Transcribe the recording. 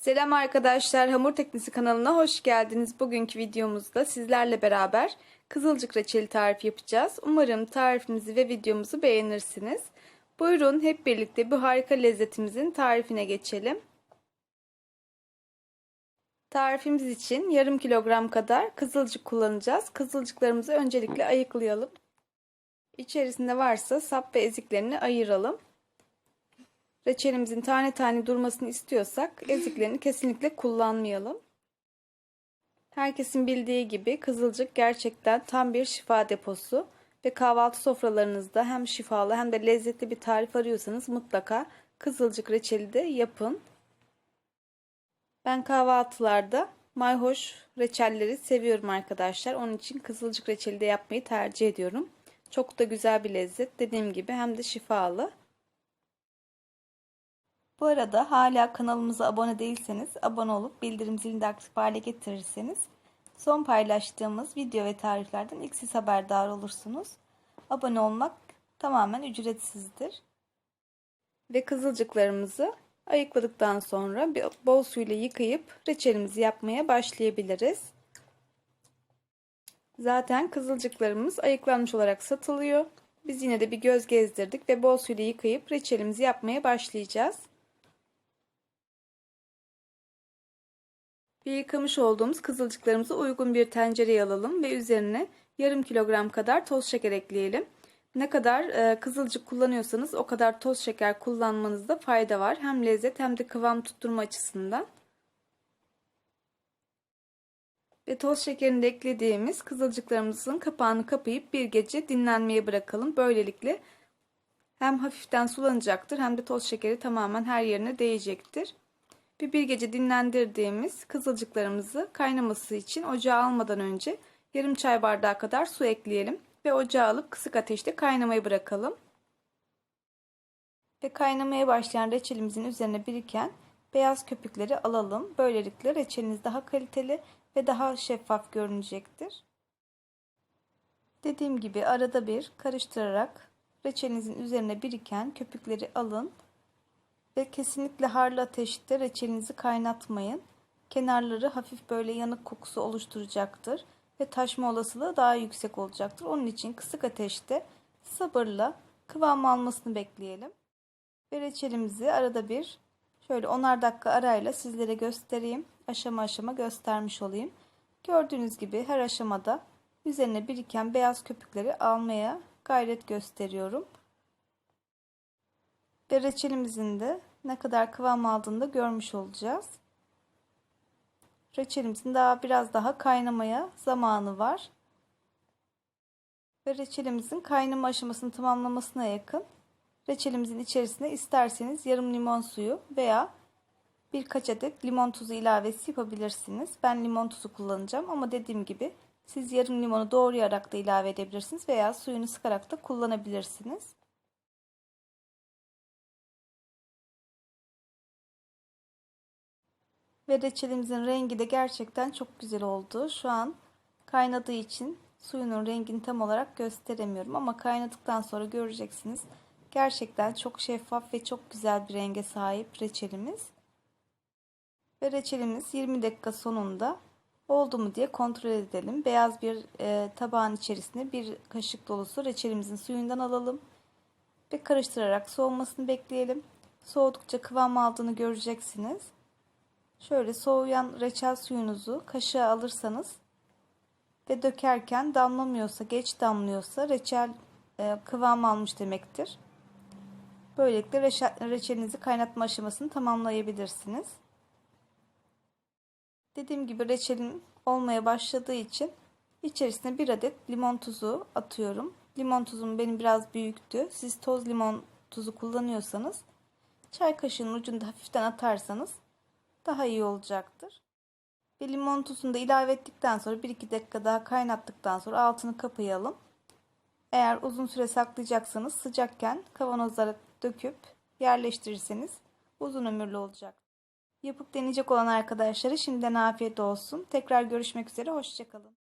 Selam arkadaşlar, Hamur Teknisi kanalına hoş geldiniz. Bugünkü videomuzda sizlerle beraber kızılcık reçeli tarifi yapacağız. Umarım tarifimizi ve videomuzu beğenirsiniz. Buyurun hep birlikte bu harika lezzetimizin tarifine geçelim. Tarifimiz için yarım kilogram kadar kızılcık kullanacağız. Kızılcıklarımızı öncelikle ayıklayalım. İçerisinde varsa sap ve eziklerini ayıralım. Reçelimizin tane tane durmasını istiyorsak eziklerini kesinlikle kullanmayalım. Herkesin bildiği gibi kızılcık gerçekten tam bir şifa deposu ve kahvaltı sofralarınızda hem şifalı hem de lezzetli bir tarif arıyorsanız mutlaka kızılcık reçeli de yapın. Ben kahvaltılarda mayhoş reçelleri seviyorum arkadaşlar. Onun için kızılcık reçeli de yapmayı tercih ediyorum. Çok da güzel bir lezzet. Dediğim gibi hem de şifalı. Bu arada hala kanalımıza abone değilseniz abone olup bildirim zilini de aktif hale getirirseniz son paylaştığımız video ve tariflerden ilk siz haberdar olursunuz. Abone olmak tamamen ücretsizdir. Ve kızılcıklarımızı ayıkladıktan sonra bir bol suyla yıkayıp reçelimizi yapmaya başlayabiliriz. Zaten kızılcıklarımız ayıklanmış olarak satılıyor. Biz yine de bir göz gezdirdik ve bol suyla yıkayıp reçelimizi yapmaya başlayacağız. Bir yıkamış olduğumuz kızılcıklarımızı uygun bir tencereye alalım ve üzerine yarım kilogram kadar toz şeker ekleyelim. Ne kadar e, kızılcık kullanıyorsanız o kadar toz şeker kullanmanızda fayda var. Hem lezzet hem de kıvam tutturma açısından. Ve toz şekerini eklediğimiz kızılcıklarımızın kapağını kapayıp bir gece dinlenmeye bırakalım. Böylelikle hem hafiften sulanacaktır hem de toz şekeri tamamen her yerine değecektir. Bir, bir gece dinlendirdiğimiz kızılcıklarımızı kaynaması için ocağa almadan önce yarım çay bardağı kadar su ekleyelim ve ocağa alıp kısık ateşte kaynamayı bırakalım. Ve kaynamaya başlayan reçelimizin üzerine biriken beyaz köpükleri alalım. Böylelikle reçeliniz daha kaliteli ve daha şeffaf görünecektir. Dediğim gibi arada bir karıştırarak reçelinizin üzerine biriken köpükleri alın ve kesinlikle harlı ateşte reçelinizi kaynatmayın. Kenarları hafif böyle yanık kokusu oluşturacaktır ve taşma olasılığı daha yüksek olacaktır. Onun için kısık ateşte sabırla kıvam almasını bekleyelim. Ve reçelimizi arada bir şöyle onar dakika arayla sizlere göstereyim. Aşama aşama göstermiş olayım. Gördüğünüz gibi her aşamada üzerine biriken beyaz köpükleri almaya gayret gösteriyorum. Ve reçelimizin de ne kadar kıvam aldığını da görmüş olacağız. Reçelimizin daha biraz daha kaynamaya zamanı var. Ve reçelimizin kaynama aşamasını tamamlamasına yakın reçelimizin içerisine isterseniz yarım limon suyu veya birkaç adet limon tuzu ilavesi yapabilirsiniz. Ben limon tuzu kullanacağım ama dediğim gibi siz yarım limonu doğrayarak da ilave edebilirsiniz veya suyunu sıkarak da kullanabilirsiniz. Ve reçelimizin rengi de gerçekten çok güzel oldu. Şu an kaynadığı için suyunun rengini tam olarak gösteremiyorum ama kaynadıktan sonra göreceksiniz. Gerçekten çok şeffaf ve çok güzel bir renge sahip reçelimiz. Ve reçelimiz 20 dakika sonunda oldu mu diye kontrol edelim. Beyaz bir e, tabağın içerisine bir kaşık dolusu reçelimizin suyundan alalım. Ve karıştırarak soğumasını bekleyelim. Soğudukça kıvam aldığını göreceksiniz. Şöyle soğuyan reçel suyunuzu kaşığa alırsanız ve dökerken damlamıyorsa, geç damlıyorsa reçel e, kıvam almış demektir. Böylelikle reçelinizi kaynatma aşamasını tamamlayabilirsiniz. Dediğim gibi reçelin olmaya başladığı için içerisine bir adet limon tuzu atıyorum. Limon tuzum benim biraz büyüktü. Siz toz limon tuzu kullanıyorsanız çay kaşığının ucunda hafiften atarsanız daha iyi olacaktır. Ve limon tuzunu da ilave ettikten sonra 1-2 dakika daha kaynattıktan sonra altını kapayalım. Eğer uzun süre saklayacaksanız sıcakken kavanozlara döküp yerleştirirseniz uzun ömürlü olacak. Yapıp deneyecek olan arkadaşlara şimdiden afiyet olsun. Tekrar görüşmek üzere, hoşçakalın.